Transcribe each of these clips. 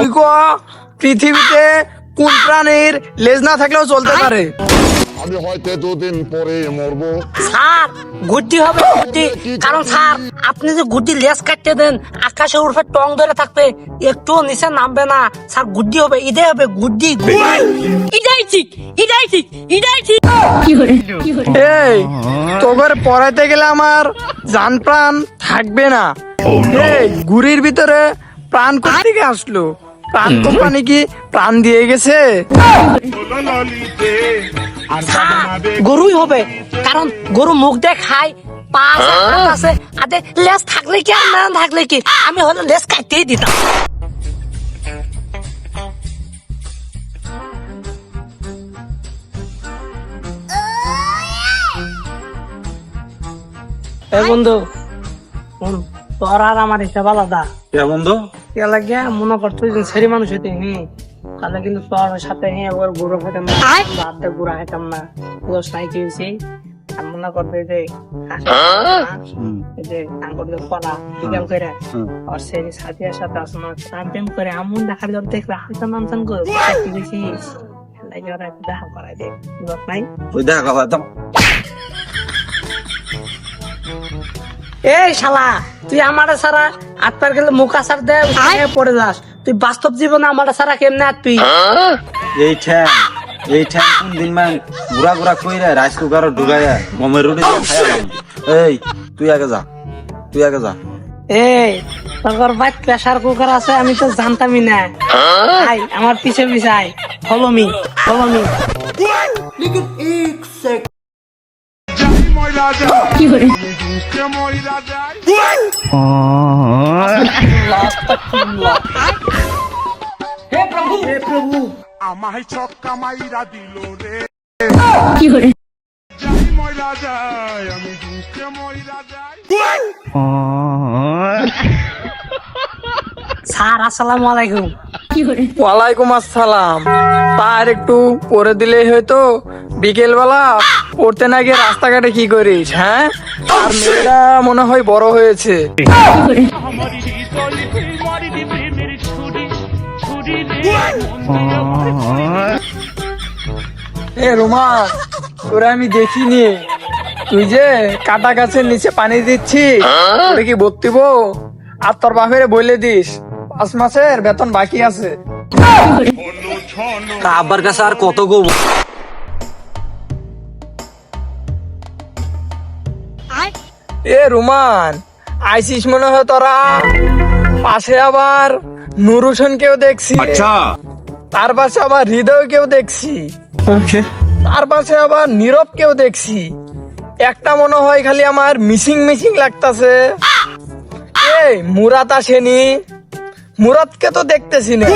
তুই ক পৃথিবীতে কোন প্রাণীর লেজ না থাকলেও চলতে পারে? আমি হয়তো দুদিন পরে মরবো। স্যার গুড্ডি হবে গুড্ডি কারণ স্যার আপনি যে গুড্ডি লেস কাটতে দেন আকাশে উঠবে টং ধরে থাকবে একটু নিচে নামবে না। স্যার গুড্ডি হবে ইদে হবে গুড্ডি ইদাই ঠিক ইদাই ঠিক ইদাই ঠিক। এই পড়াইতে গেলে আমার জান প্রাণ থাকবে না। এই গুড়ির ভিতরে প্রাণ কোথেকে আসলো? প্রাণ কোম্পানি কি প্রাণ দিয়ে গেছে? গরুই হবে কারণ গরু মুখ দিয়ে খায় পা আছে, আদে লেস থাকলে কি আর না থাকলে কি? আমি হলে লেস কাটতেই দিতাম। এ বন্ধু তোর আর আমার হিসাব আলাদা। বন্ধু? কে লাগে মনে কর তুই ছেড়ে মানুষ হইতে হ্যাঁ তাহলে কিন্তু তোর সাথে হ্যাঁ ওর গুঁড়ো খাইতাম না ভাতটা গুঁড়া খাইতাম না পুরো সাই খেয়েছি মনে করবে যে এই যে আঙ্গুর কলা বিকাল করে। আর সেই সাথে সাথে আসলে প্রেম করে আমন দেখার জন্য দেখলে হালকা নামতাম করে দিয়েছিস লাগে ওরা একটু দেখা করাই দে বুঝত নাই? দেখা কথা এই শালা তুই আমার সারা হাত পার গেলে মুখ আসার দে পড়ে যাস তুই বাস্তব জীবনে আমার সারা কেমনে তুই এই ঠ্যাং এই ঠ্যাং কোন দিন মান গুড়া কইরা রাইস কুকার ঢুকাইয়া গমের রুটি। এই তুই আগে যা তুই আগে যা এই তোর বাইক প্রেসার কুকার আছে আমি তো জানতামই না আই আমার পিছে পিছে I follow me follow me আমায় ছক্কা মাইরা দিল রে যাই স্যার আলাইকুম। ওয়ালাইকুম আসসালাম। তার একটু পরে দিলেই হয়তো বিকেল বেলা পড়তে না গিয়ে রাস্তাঘাটে কি করিস হ্যাঁ? আর মেয়েরা মনে হয় বড় হয়েছে। এ, রোমা, তোরা আমি দেখিনি। তুই যে কাটা গাছের নিচে পানি দিচ্ছিস তোরে কি বত্তিব আর তোর বাপেরে বলে দিস, পাঁচ মাসের বেতন বাকি আছে। আব্বার কাছে আর কত গো এ রুমান আইসিস মনে হয় তোরা? পাশে আবার নুর হোসেনকেও দেখছি। তার পাশে আবার হৃদয় কেউ দেখছি। তার পাশে আবার নীরব কেউ দেখছি। একটা মনে হয় খালি আমার মিসিং মিসিং লাগতাছে। এই মুরাত আসেনি। মুরাদকে তো দেখতেছি না।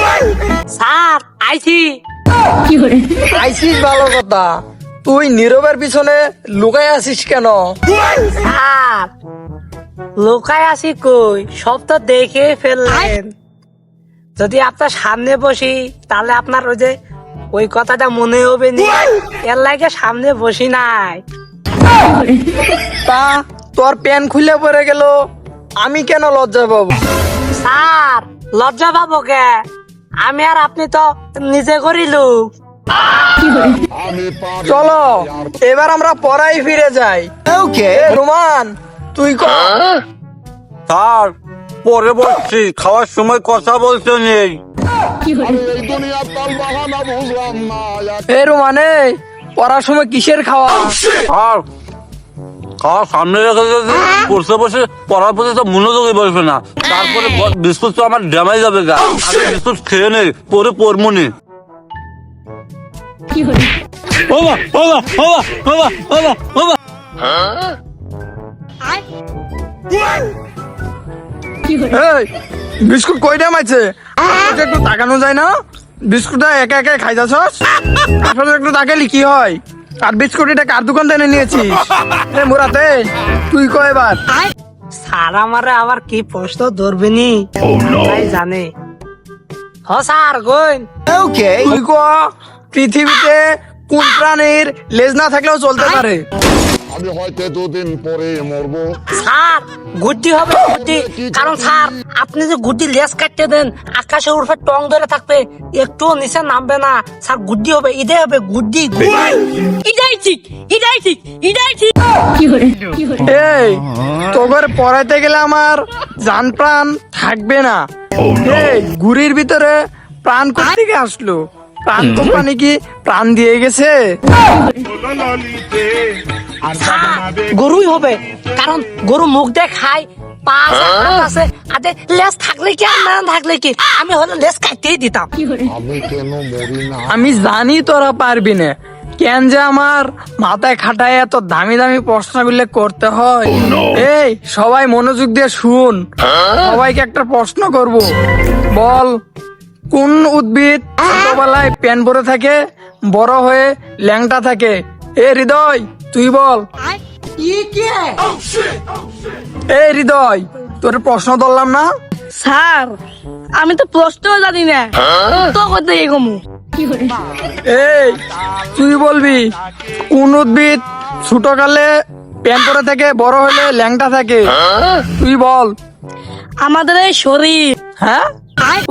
স্যার আইছি আইসিস ভালো কথা। তুই নীরবের পিছনে লুকাই আছিস কেন? স্যার লোকায় আসি কই? সব তো দেখে ফেললেন। যদি আপনার সামনে বসি তাহলে আপনার ওই যে ওই কথাটা মনে হবে নি। এর লাগে সামনে বসি নাই। তা তোর প্যান খুলে পড়ে গেল আমি কেন লজ্জা পাবো? স্যার লজ্জা পাবো কে? আমি আর আপনি তো নিজে করিলু চলো এবার আমরা পড়াই ফিরে যাই। ওকে রোমান তুই ক স্যার পরে বলছি খাওয়ার সময় কথা বলতে নেই। এ রোমান এই পড়ার সময় কিসের খাওয়া? স্যার খাওয়া সামনে রেখে যদি পড়তে বসে পড়ার প্রতি তো মনোযোগই বসবে না। তারপরে বিস্কুট তো আমার ড্যামেজ যাবে গা। বিস্কুট খেয়ে নেই পরে পড়মনি বাবা বাবা বাবা বাবা বাবা বাবা এই বিস্কুট কয়টা মাইছে আসলে একটু তাকানো যায় না বিস্কুটটা একা একা খাই যাচ্ছস আসলে একটু তাকালি কি হয় আর বিস্কুট এটা কার দোকান থেকে নিয়েছিস এ মুরাতে তুই কয় এবার স্যার আমারে আবার কি প্রশ্ন ধরবেনি তাই জানে হ স্যার গইন তুই ক পৃথিবীতে কোন প্রাণীর লেজ না থাকলেও চলতে পারে? আমি হয়তো দুদিন পরে মরবো। স্যার গুড্ডি হবে গুড্ডি কারণ স্যার আপনি যে গুড্ডি লেস কাটতে দেন আকাশে উঠবে টং ধরে থাকবে। একটু নিচে নামবে না। স্যার গুড্ডি হবে ইদে হবে গুড্ডি এটাই ঠিক এটাই ঠিক এটাই ঠিক। এই তোদের পড়াইতে গেলে আমার জান প্রাণ থাকবে না। এই গুড়ির ভিতরে প্রাণ কোথেকে আসলো? প্রাণ কোম্পানি কি প্রাণ দিয়ে গেছে? স্যার গরুই হবে কারণ গরু মুখ দিয়ে খায় পা আছে আদে লেস থাকলে কি আর না থাকলে কি? আমি হলে লেস কাটতেই দিতাম। আমি কেন মরি না? আমি জানি তোরা পারবি না। কেন যে আমার মাথায় খাটায় এত দামি দামি প্রশ্নগুলো করতে হয়? এই সবাই মনোযোগ দিয়ে শুন। সবাইকে একটা প্রশ্ন করব। বল কোন উদ্ভিদ ছোটবেলায় প্যান পরে থাকে বড় হয়ে ল্যাংটা থাকে? এ হৃদয় তুই বল। এই হৃদয় তোর প্রশ্ন ধরলাম না? স্যার আমি তো প্রশ্ন জানি না। তো করতে কমু? এই তুই বলবি কোন উদ্ভিদ ছোট কালে প্যান পরে থাকে বড় হলে ল্যাংটা থাকে? তুই বল। আমাদের এই শরীর। হ্যাঁ?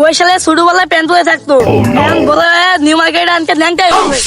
ওই সালে ছোটবেলায় প্যান্ট পরে থাকতো। প্যান্ট বলে নিউ মার্কেট আনতে ল্যাংটাই হবে